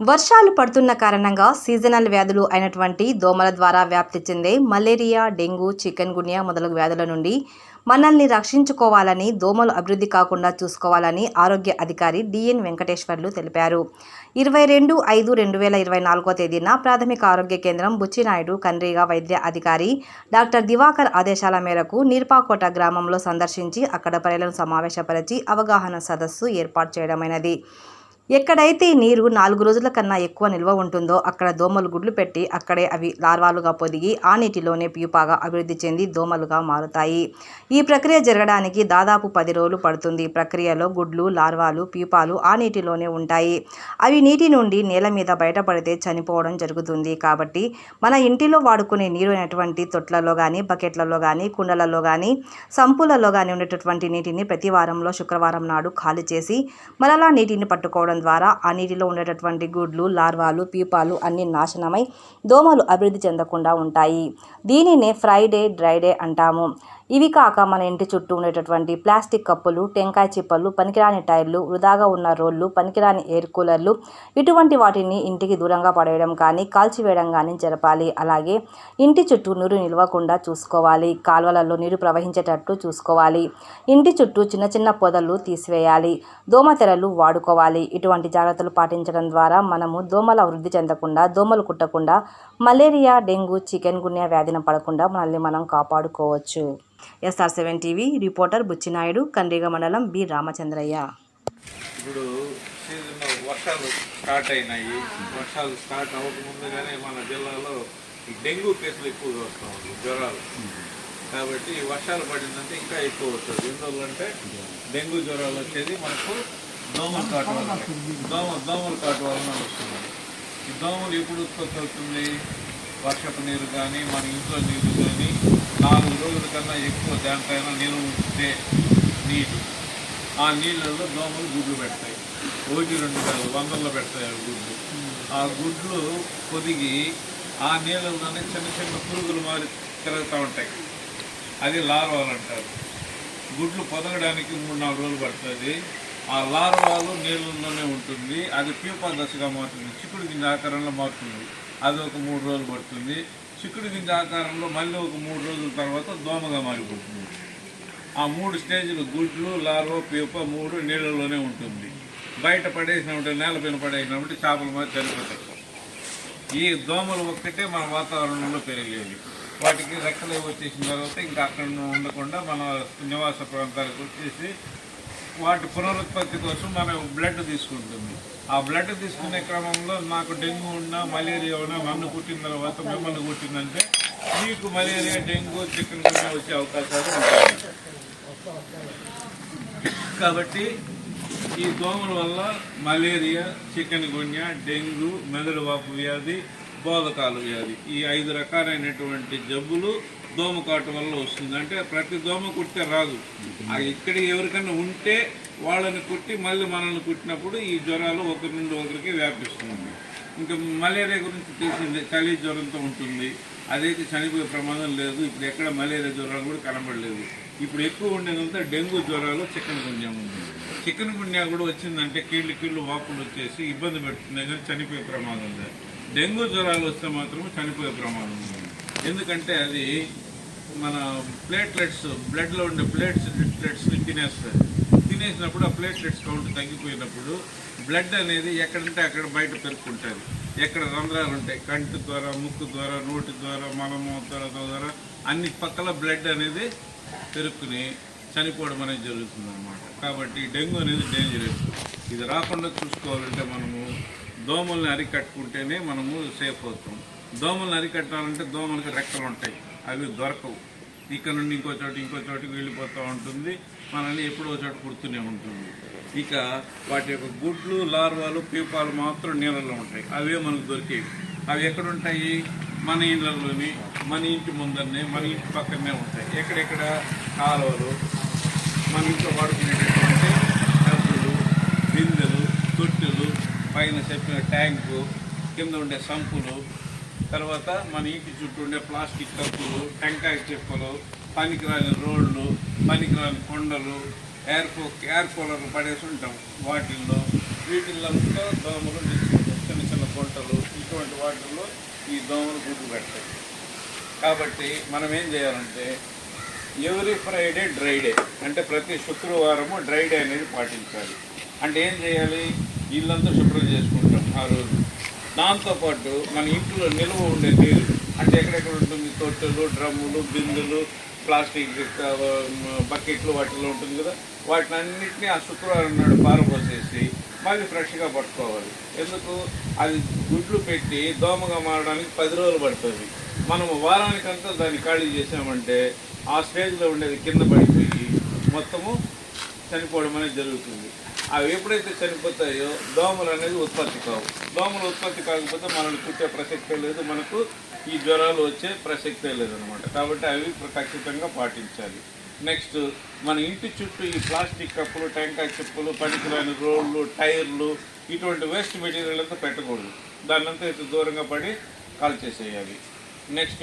వర్షాలు పడుతున్న కారణంగా సీజనల్ వ్యాధులు అయినటువంటి దోమల ద్వారా వ్యాప్తి చెందే మలేరియా డెంగ్యూ చికెన్ గున్యా మొదలగు వ్యాధుల నుండి మనల్ని రక్షించుకోవాలని దోమలు అభివృద్ధి కాకుండా చూసుకోవాలని ఆరోగ్య అధికారి డిఎన్ వెంకటేశ్వర్లు తెలిపారు. ఇరవై రెండు ఐదు రెండు వేల ఇరవై నాలుగో తేదీన ప్రాథమిక ఆరోగ్య కేంద్రం బుచ్చినాయుడు కన్రీగా వైద్య అధికారి డాక్టర్ దివాకర్ ఆదేశాల మేరకు నీర్పాకోట గ్రామంలో సందర్శించి అక్కడ ప్రజలను సమావేశపరిచి అవగాహన సదస్సు ఏర్పాటు చేయడమైనది. ఎక్కడైతే నీరు నాలుగు రోజుల కన్నా ఎక్కువ నిల్వ ఉంటుందో అక్కడ దోమలు గుడ్లు పెట్టి అక్కడే అవి లార్వాలుగా పొదిగి ఆ నీటిలోనే ప్యూపాగా అభివృద్ధి చెంది దోమలుగా మారుతాయి. ఈ ప్రక్రియ జరగడానికి దాదాపు పది రోజులు పడుతుంది. ప్రక్రియలో గుడ్లు లార్వాలు ప్యూపాలు ఆ నీటిలోనే ఉంటాయి. అవి నీటి నుండి నేల మీద బయటపడితే చనిపోవడం జరుగుతుంది. కాబట్టి మన ఇంటిలో వాడుకునే నీరు అయినటువంటి తొట్లలో కానీ బకెట్లలో కానీ కుండలలో కానీ సంపులలో కానీ ఉండేటటువంటి నీటిని ప్రతి వారంలో శుక్రవారం నాడు ఖాళీ చేసి మరలా నీటిని పట్టుకోవడం ద్వారా ఆ నీటిలో ఉండేటటువంటి గుడ్లు లార్వాలు పీపాలు అన్ని నాశనమై దోమలు అభివృద్ధి చెందకుండా ఉంటాయి. దీనినే ఫ్రైడే డ్రైడే అంటాము. ఇవి కాక మన ఇంటి చుట్టూ ఉండేటటువంటి ప్లాస్టిక్ కప్పులు టెంకాయ చిప్పలు పనికిరాని టైర్లు వృధాగా ఉన్న రోళ్ళు పనికిరాని ఎయిర్ కూలర్లు ఇటువంటి వాటిని ఇంటికి దూరంగా పడేయడం కానీ కాల్చివేయడం కానీ జరపాలి. అలాగే ఇంటి చుట్టూ నీరు నిలవకుండా చూసుకోవాలి. కాలువలలో నీరు ప్రవహించేటట్టు చూసుకోవాలి. ఇంటి చుట్టూ చిన్న చిన్న పొదలు తీసివేయాలి. దోమతెరలు వాడుకోవాలి. ఇటువంటి జాగ్రత్తలు పాటించడం ద్వారా మనము దోమల వృద్ధి చెందకుండా దోమలు కుట్టకుండా మలేరియా డెంగ్యూ చికెన్ గున్యా వ్యాధిన పడకుండా మనల్ని మనం కాపాడుకోవచ్చు. SR seven TV reporter Buchinaidu Kandriga మండలం బి రామచంద్రయ్య. ఇప్పుడు సీజన్ వర్షాలు స్టార్ట్ అయినాయి. వర్షాలు స్టార్ట్ అవ్వకముందుగానే మన జిల్లాలో ఈ డెంగ్యూ కేసులు ఎక్కువగా వస్తూ ఉంటాయి జ్వరాలు. కాబట్టి వర్షాలు పడిందంటే ఇంకా ఎక్కువ వస్తుంది. ఎందువల్లంటే డెంగ్యూ జ్వరాలు వచ్చేది మనకు దోమల కాటు వలన దోమ దోమల కాటు వలన వస్తుంది. ఈ దోమలు ఎప్పుడు ఉత్పత్తి అవుతుంది వర్షపు నీరు కానీ మన ఇంట్లో నీరు కానీ నాలుగు రోజుల కన్నా ఎక్కువ దానిపైన నీరు ఉంటే నీళ్ళు ఆ నీళ్ళల్లో దోమలు గుడ్లు పెడతాయి. రోజు రెండు కాదు వందల్లో పెడతాయి ఆ గుడ్లు. ఆ గుడ్లు పొదిగి ఆ నీళ్ళలోనే చిన్న చిన్న పురుగులు మారి తిరుగుతూ ఉంటాయి. అది లార్వాలు అంటారు. గుడ్లు పొదగడానికి మూడు నాలుగు రోజులు పడుతుంది. ఆ లార్వాలు నీళ్ళలోనే ఉంటుంది. అది ప్యూపా దశగా మారుతుంది. చిక్కుడు గింజ ఆకారంలో మారుతుంది. అది ఒక మూడు రోజులు పడుతుంది. చిక్కుడు గింజ ఆకారంలో మళ్ళీ ఒక మూడు రోజుల తర్వాత దోమగా మారిపోతుంది. ఆ మూడు స్టేజ్లు గుడ్లు లార్వో పీప మూడు నీళ్ళలోనే ఉంటుంది. బయట పడేసినప్పుడు నేలపైన పడేసినప్పుడు చేపల మీద చనిపోతాయి ఈ దోమలు ఒక్కటే మన వాతావరణంలో పెరిగేవి వాటికి రెక్కలు వచ్చేసిన తర్వాత ఇంకా అక్కడ ఉండకుండా మన నివాస ప్రాంతాలకు వచ్చేసి వాటి పునరుత్పత్తి కోసం మనం బ్లడ్ తీసుకుంటుంది. ఆ బ్లడ్ తీసుకునే క్రమంలో నాకు డెంగ్యూ ఉన్నా మలేరియా ఉన్నా నన్ను కుట్టిన తర్వాత మిమ్మల్ని కుట్టిందంటే మీకు మలేరియా డెంగ్యూ చికెన్ గున్యా వచ్చే అవకాశాలు ఉంటాయి. కాబట్టి ఈ దోమల వల్ల మలేరియా చికెన్ గున్యా డెంగ్యూ మెదడు వాపు వ్యాధి బోధకాలు వ్యాధి. ఈ ఐదు రకాలైనటువంటి జబ్బులు దోమ కాటు వల్ల వస్తుంది. అంటే ప్రతి దోమ కుట్టే రాదు. ఇక్కడ ఎవరికైనా ఉంటే వాళ్ళని కుట్టి మళ్ళీ మనల్ని కుట్టినప్పుడు ఈ జ్వరాలు ఒకరి నుండి ఒకరికి వ్యాపిస్తుంది ఇంకా మలేరియా గురించి తెలిసింది. చలి జ్వరంతో ఉంటుంది. అదైతే చనిపోయే ప్రమాదం లేదు. ఇప్పుడు ఎక్కడ మలేరియా జ్వరాలు కూడా కనబడలేదు. ఇప్పుడు ఎక్కువ ఉండేదంతా డెంగ్యూ జ్వరాలు చికెన్ గున్యా ఉంది చికెన్ గున్యా కూడా వచ్చిందంటే కీళ్ళు కీళ్ళు వాపులు వచ్చేసి ఇబ్బంది పెడుతున్నాయి. కానీ చనిపోయే ప్రమాదం లేదు. డెంగ్యూ జ్వరాలు వస్తే మాత్రం చనిపోయే ప్రమాదం ఎందుకంటే అది మన ప్లేట్లెట్స్ బ్లడ్లో ఉండే ప్లేట్స్ ప్లేట్స్ని తినేస్తుంది తినేసినప్పుడు ఆ ప్లేట్లెట్స్ కౌంట్ తగ్గిపోయినప్పుడు బ్లడ్ అనేది ఎక్కడంటే అక్కడ బయట పెరుక్కుంటుంది. ఎక్కడ రంధ్రాలు ఉంటాయి కంటి ద్వారా ముక్కు ద్వారా నోటి ద్వారా మలమూత్ర ద్వారా అన్ని పక్కల బ్లడ్ అనేది పెరుక్కుని చనిపోవడం అనేది జరుగుతుంది కాబట్టి డెంగ్యూ అనేది డేంజరస్ ఇది రాకుండా చూసుకోవాలంటే మనము దోమల్ని అరికట్టుకుంటేనే మనము సేఫ్ అవుతాం. దోమల్ని అరికట్టాలంటే దోమలకి రెక్కలు ఉంటాయి. అవి దొరకవు. ఇక్కడ నుండి ఇంకో చోటు ఇంకో చోటుకి వెళ్ళిపోతూ ఉంటుంది. మనల్ని ఎప్పుడో చోట కుడుతూనే ఉంటుంది. ఇక వాటి యొక్క గుడ్లు లార్వాలు పీపాలు మాత్రం నీళ్ళలో ఉంటాయి. అవే మనకు దొరికేవి. అవి ఎక్కడుంటాయి? మన ఇళ్ళలోని మన ఇంటి ముందరనే మన ఇంటి పక్కనే ఉంటాయి. ఎక్కడెక్కడ? కాలువలు. మన ఇంట్లో వాడుకునేటటువంటి టబ్బులు బిందెలు తొట్టెలు పైన చెప్పిన ట్యాంకు కింద ఉండే సంపులు తర్వాత మన ఇంటి చుట్టూ ఉండే ప్లాస్టిక్ కప్పులు టెంకాయ చెప్పులు పనికిరాని రోడ్లు పనికిరాని కొండలు ఎయిర్ కూ ఎయిర్ కూలర్ పడేసి ఉంటాం. వాటిల్లో వీటిల్లంతా దోమలు చిన్న చిన్న గుంటలు ఇటువంటి వాటిల్లో ఈ దోమలు గుడ్డు పెడతాయి. కాబట్టి మనం ఏం చేయాలంటే ఎవ్రీ ఫ్రైడే డ్రై డే అంటే ప్రతి శుక్రవారము డ్రై డే అనేది పాటించాలి. అంటే ఏం చేయాలి? ఇల్లంతా శుభ్రం చేసుకుంటాం ఆ రోజు. దాంతోపాటు మన ఇంట్లో నిల్వ ఉండే నీరు అంటే ఎక్కడెక్కడ ఉంటుంది? తొట్టెలు డ్రమ్ములు బిందులు ప్లాస్టిక్ బకెట్లు వాటిలో ఉంటుంది కదా. వాటిని అన్నింటినీ ఆ శుక్రవారం నాడు పారపోసేసి మళ్ళీ ఫ్రెష్గా పట్టుకోవాలి. ఎందుకు? అది గుడ్లు పెట్టి దోమగా మారడానికి పది రోజులు పడుతుంది. మనం వారానికంతా దాన్ని ఖాళీ చేసామంటే ఆ స్టేజ్లో ఉండేది కింద పడిపోయి మొత్తము చనిపోవడం అనేది జరుగుతుంది. అవి ఎప్పుడైతే చనిపోతాయో దోమలు అనేది ఉత్పత్తి కావు. దోమలు ఉత్పత్తి కాకపోతే మనల్ని కుట్టే ప్రసక్తే లేదు మనకు ఈ జ్వరాలు వచ్చే ప్రసక్తే లేదనమాట కాబట్టి అవి ఖచ్చితంగా పాటించాలి. నెక్స్ట్ మన ఇంటి చుట్టూ ఈ ప్లాస్టిక్ కప్పులు టెంకాయ చెప్పులు పనికిరాని రోళ్ళు టైర్లు ఇటువంటి వేస్ట్ మెటీరియల్ అంతా పెట్టకూడదు. దాన్నంతా అయితే దూరంగా పడి కాల్ చేసేయాలి నెక్స్ట్